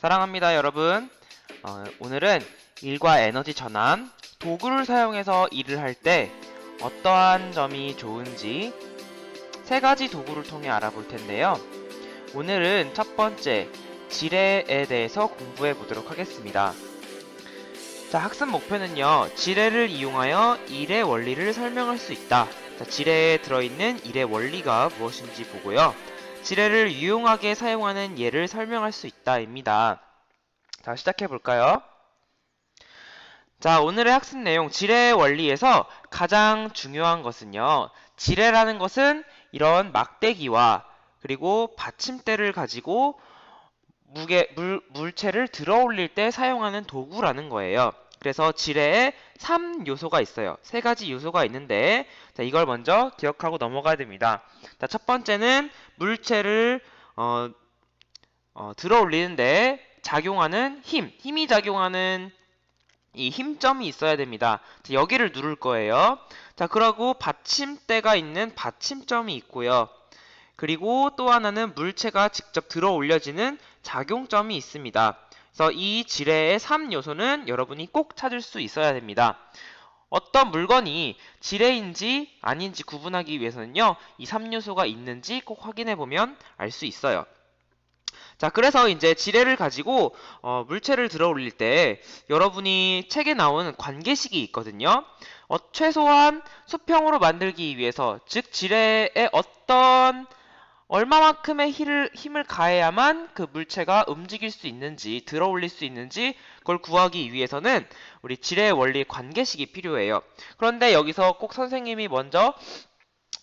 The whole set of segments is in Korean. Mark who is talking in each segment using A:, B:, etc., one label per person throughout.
A: 사랑합니다, 여러분. 어, 오늘은 일과 에너지 전환, 도구를 사용해서 일을 할 때 어떠한 점이 좋은지 세 가지 도구를 통해 알아볼 텐데요. 오늘은 첫 번째, 지뢰에 대해서 공부해 보도록 하겠습니다. 자, 학습 목표는요, 지뢰를 이용하여 일의 원리를 설명할 수 있다. 자, 지뢰에 들어있는 일의 원리가 무엇인지 보고요. 지뢰를 유용하게 사용하는 예를 설명할 수 있다입니다. 자, 시작해 볼까요? 자, 오늘의 학습 내용 지뢰의 원리에서 가장 중요한 것은요. 지뢰라는 것은 이런 막대기와 그리고 받침대를 가지고 무게 물 물체를 들어 올릴 때 사용하는 도구라는 거예요. 그래서 지뢰에 3요소가 있어요. 세 가지 요소가 있는데 자, 이걸 먼저 기억하고 넘어가야 됩니다. 자, 첫 번째는 물체를 어, 어, 들어 올리는데 작용하는 힘, 힘이 작용하는 이 힘점이 있어야 됩니다. 자, 여기를 누를 거예요. 자, 그러고 받침대가 있는 받침점이 있고요. 그리고 또 하나는 물체가 직접 들어 올려지는 작용점이 있습니다. 그래서 이 지뢰의 3요소는 여러분이 꼭 찾을 수 있어야 됩니다. 어떤 물건이 지뢰인지 아닌지 구분하기 위해서는요, 이 3요소가 있는지 꼭 확인해 보면 알 수 있어요. 자, 그래서 이제 지뢰를 가지고 어, 물체를 들어 올릴 때 여러분이 책에 나오는 관계식이 있거든요. 어, 최소한 수평으로 만들기 위해서 즉 지뢰에 어떤 얼마만큼의 힘을, 힘을 가해야만 그 물체가 움직일 수 있는지 들어 올릴 수 있는지 그걸 구하기 위해서는 우리 지뢰의 원리 관계식이 필요해요. 그런데 여기서 꼭 선생님이 먼저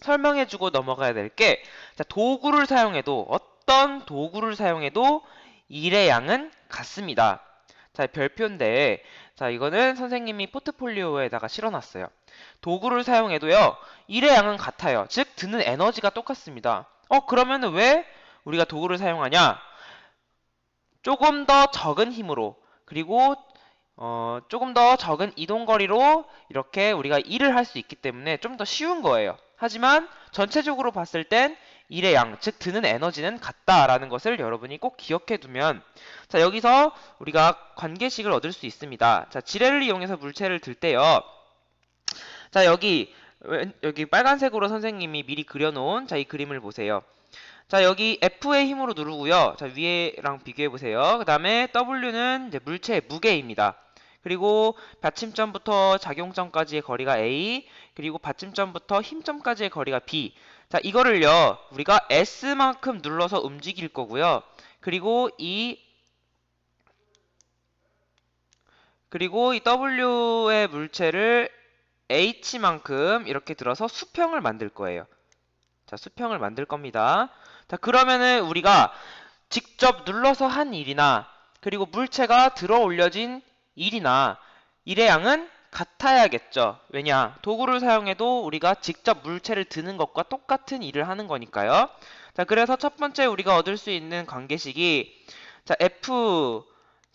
A: 설명해주고 넘어가야 될 게 도구를 사용해도 어떤 도구를 사용해도 일의 양은 같습니다. 자, 별표인데 자, 이거는 선생님이 포트폴리오에다가 실어놨어요. 도구를 사용해도요. 일의 양은 같아요. 즉 드는 에너지가 똑같습니다. 어, 그러면 왜 우리가 도구를 사용하냐? 조금 더 적은 힘으로 그리고 어, 조금 더 적은 이동거리로 이렇게 우리가 일을 할 수 있기 때문에 좀 더 쉬운 거예요. 하지만 전체적으로 봤을 땐 일의 양, 즉 드는 에너지는 같다라는 것을 여러분이 꼭 기억해 두면 자, 여기서 우리가 관계식을 얻을 수 있습니다. 자, 지뢰를 이용해서 물체를 들 때요. 자, 여기 여기 빨간색으로 선생님이 미리 그려놓은 자, 이 그림을 보세요. 자, 여기 F의 힘으로 누르고요. 자, 위에랑 비교해 보세요. 그 다음에 W는 이제 물체의 무게입니다. 그리고 받침점부터 작용점까지의 거리가 A, 그리고 받침점부터 힘점까지의 거리가 B. 자, 이거를요, 우리가 S만큼 눌러서 움직일 거고요. 그리고 이 그리고 이 W의 물체를 H만큼 이렇게 들어서 수평을 만들 거예요. 자, 수평을 만들 겁니다. 자, 그러면은 우리가 직접 눌러서 한 일이나 그리고 물체가 들어 올려진 일이나 일의 양은 같아야겠죠. 왜냐? 도구를 사용해도 우리가 직접 물체를 드는 것과 똑같은 일을 하는 거니까요. 자, 그래서 첫 번째 우리가 얻을 수 있는 관계식이 자, F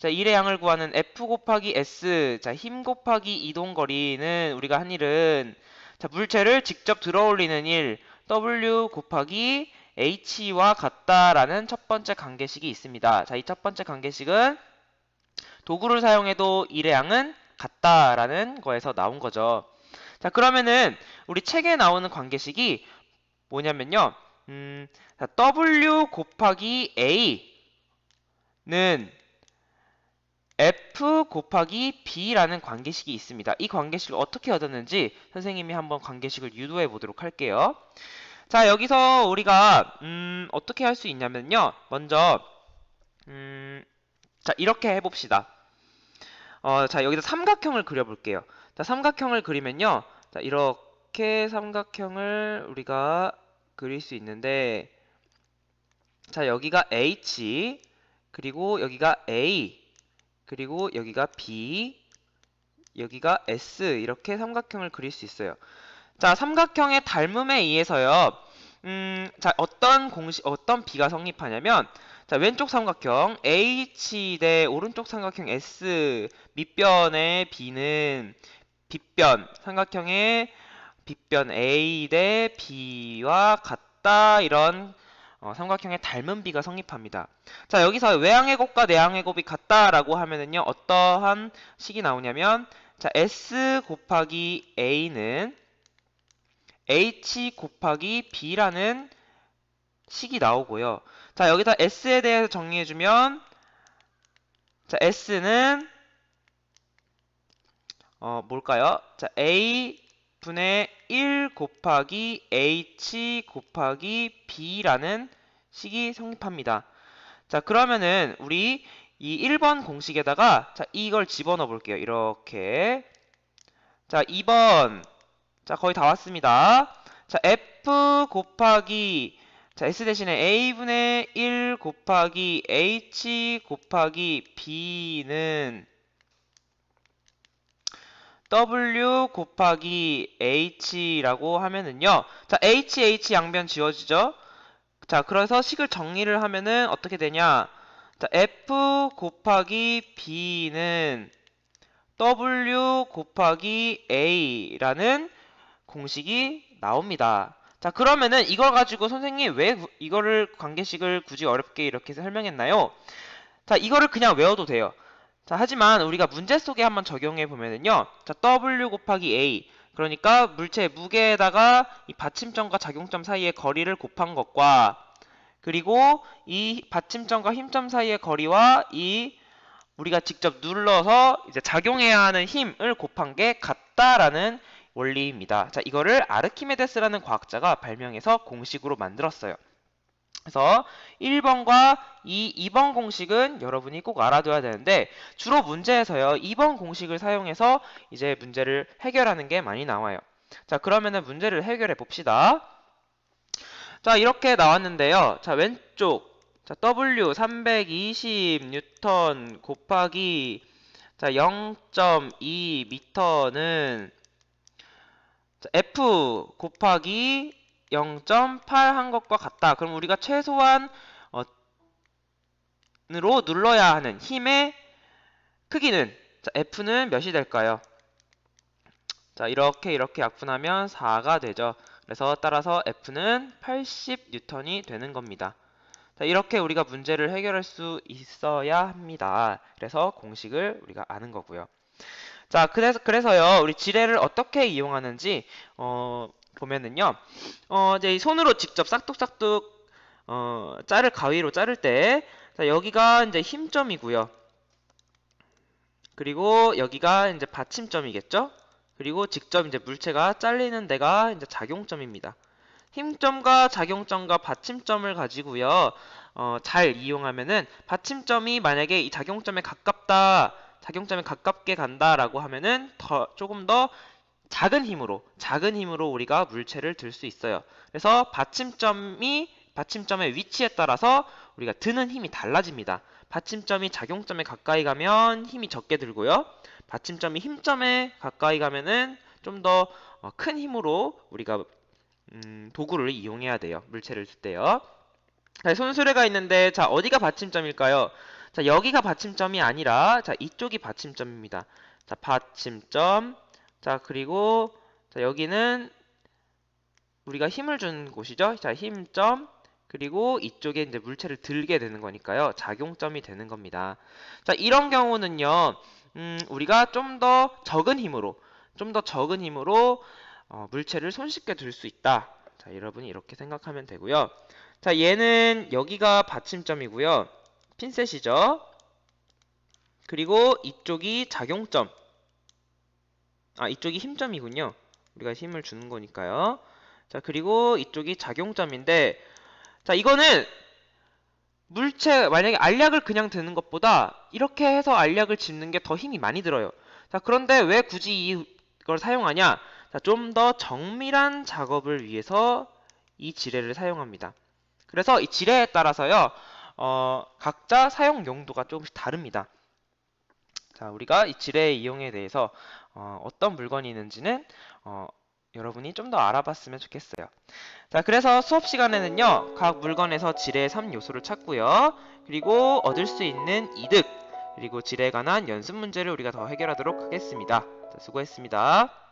A: 자, 일의 양을 구하는 F 곱하기 S 자, 힘 곱하기 이동 거리는 우리가 한 일은 자, 물체를 직접 들어 올리는 일 W 곱하기 H와 같다라는 첫 번째 관계식이 있습니다. 자, 이 첫 번째 관계식은 도구를 사용해도 일의 양은 같다라는 거에서 나온 거죠. 자, 그러면은 우리 책에 나오는 관계식이 뭐냐면요. 음, 자, W 곱하기 A는 F 곱하기 B라는 관계식이 있습니다. 이 관계식을 어떻게 얻었는지 선생님이 한번 관계식을 유도해 보도록 할게요. 자, 여기서 우리가 음, 어떻게 할 수 있냐면요. 먼저 음, 자, 이렇게 해 봅시다. 어, 자, 여기서 삼각형을 그려 볼게요. 자, 삼각형을 그리면요. 자, 이렇게 삼각형을 우리가 그릴 수 있는데, 자, 여기가 H, 그리고 여기가 A, 그리고 여기가 B, 여기가 S, 이렇게 삼각형을 그릴 수 있어요. 자, 삼각형의 닮음에 의해서요. 음, 자, 어떤 공식, 어떤 비가 성립하냐면, 자, 왼쪽 삼각형 H 대 오른쪽 삼각형 S 밑변의 B는 빗변 삼각형의 빗변 A 대 B와 같다 이런 어, 삼각형의 닮은 비가 성립합니다. 자, 여기서 외항의 곱과 내항의 곱이 같다라고 하면은요, 어떠한 식이 나오냐면, 자, S 곱하기 A는 H 곱하기 B라는 식이 나오고요. 자, 여기다 S에 대해서 정리해주면, 자, S는, 어, 뭘까요? 자, A 분의 1 곱하기 H 곱하기 B라는 식이 성립합니다. 자, 그러면은, 우리 이 1번 공식에다가, 자, 이걸 집어넣어 볼게요. 이렇게. 자, 2번. 자, 거의 다 왔습니다. 자, F 곱하기 자, S 대신에 A분의 1 곱하기 H 곱하기 B는 W 곱하기 H라고 하면은요. 자, H, H 양변 지워지죠? 자, 그래서 식을 정리를 하면은 어떻게 되냐? 자, F 곱하기 B는 W 곱하기 A라는 공식이 나옵니다. 자, 그러면은 이걸 가지고 선생님 왜 구- 이거를 관계식을 굳이 어렵게 이렇게 설명했나요? 자, 이거를 그냥 외워도 돼요. 자, 하지만 우리가 문제 속에 한번 적용해 보면은요. 자, W 곱하기 A. 그러니까 물체의 무게에다가 이 받침점과 작용점 사이의 거리를 곱한 것과 그리고 이 받침점과 힘점 사이의 거리와 이 우리가 직접 눌러서 이제 작용해야 하는 힘을 곱한 게 같다라는 원리입니다. 자, 이거를 아르키메데스라는 과학자가 발명해서 공식으로 만들었어요. 그래서 1번과 이 2번 공식은 여러분이 꼭 알아둬야 되는데 주로 문제에서요. 2번 공식을 사용해서 이제 문제를 해결하는 게 많이 나와요. 자, 그러면은 문제를 해결해 봅시다. 자, 이렇게 나왔는데요. 자, 왼쪽 자, W 320 뉴턴 곱하기 자, 0.2 미터는 자, F 곱하기 0.8 한 것과 같다. 그럼 우리가 최소한 어, 으로 눌러야 하는 힘의 크기는 자, F는 몇이 될까요? 자, 이렇게 이렇게 약분하면 4가 되죠. 그래서 따라서 F는 80 뉴턴이 되는 겁니다. 자, 이렇게 우리가 문제를 해결할 수 있어야 합니다. 그래서 공식을 우리가 아는 거고요. 자, 그래서, 그래서요, 우리 지뢰를 어떻게 이용하는지, 어, 보면은요, 어, 이제 이 손으로 직접 싹둑싹둑, 어, 자를 가위로 자를 때, 자, 여기가 이제 힘점이고요. 그리고 여기가 이제 받침점이겠죠? 그리고 직접 이제 물체가 잘리는 데가 이제 작용점입니다. 힘점과 작용점과 받침점을 가지고요, 어, 잘 이용하면은 받침점이 만약에 이 작용점에 가깝다, 작용점에 가깝게 간다라고 하면은 더 조금 더 작은 힘으로 작은 힘으로 우리가 물체를 들 수 있어요. 그래서 받침점이 받침점의 위치에 따라서 우리가 드는 힘이 달라집니다. 받침점이 작용점에 가까이 가면 힘이 적게 들고요. 받침점이 힘점에 가까이 가면은 좀 더 큰 힘으로 우리가 음, 도구를 이용해야 돼요. 물체를 줄 때요. 자, 손수레가 있는데 자 어디가 받침점일까요? 자 여기가 받침점이 아니라 자 이쪽이 받침점입니다. 자 받침점 자 그리고 자 여기는 우리가 힘을 준 곳이죠. 자 힘점 그리고 이쪽에 이제 물체를 들게 되는 거니까요. 작용점이 되는 겁니다. 자 이런 경우는요. 음, 우리가 좀 더 적은 힘으로 좀 더 적은 힘으로 어, 물체를 손쉽게 들 수 있다. 자, 여러분이 이렇게 생각하면 되고요. 자, 얘는 여기가 받침점이고요. 핀셋이죠. 그리고 이쪽이 작용점. 아, 이쪽이 힘점이군요. 우리가 힘을 주는 거니까요. 자, 그리고 이쪽이 작용점인데, 자, 이거는 물체, 만약에 알약을 그냥 드는 것보다 이렇게 해서 알약을 짚는 게 더 힘이 많이 들어요. 자, 그런데 왜 굳이 이걸 사용하냐? 자, 좀더 정밀한 작업을 위해서 이 지뢰를 사용합니다. 그래서 이 지뢰에 따라서요, 어, 각자 사용 용도가 조금씩 다릅니다. 자, 우리가 이 지뢰의 이용에 대해서 어, 떤 물건이 있는지는 어, 여러분이 좀 더 알아봤으면 좋겠어요. 자, 그래서 수업 시간에는요, 각 물건에서 지뢰의 3요소를 찾고요, 그리고 얻을 수 있는 이득, 그리고 지뢰에 관한 연습 문제를 우리가 더 해결하도록 하겠습니다. 자, 수고했습니다.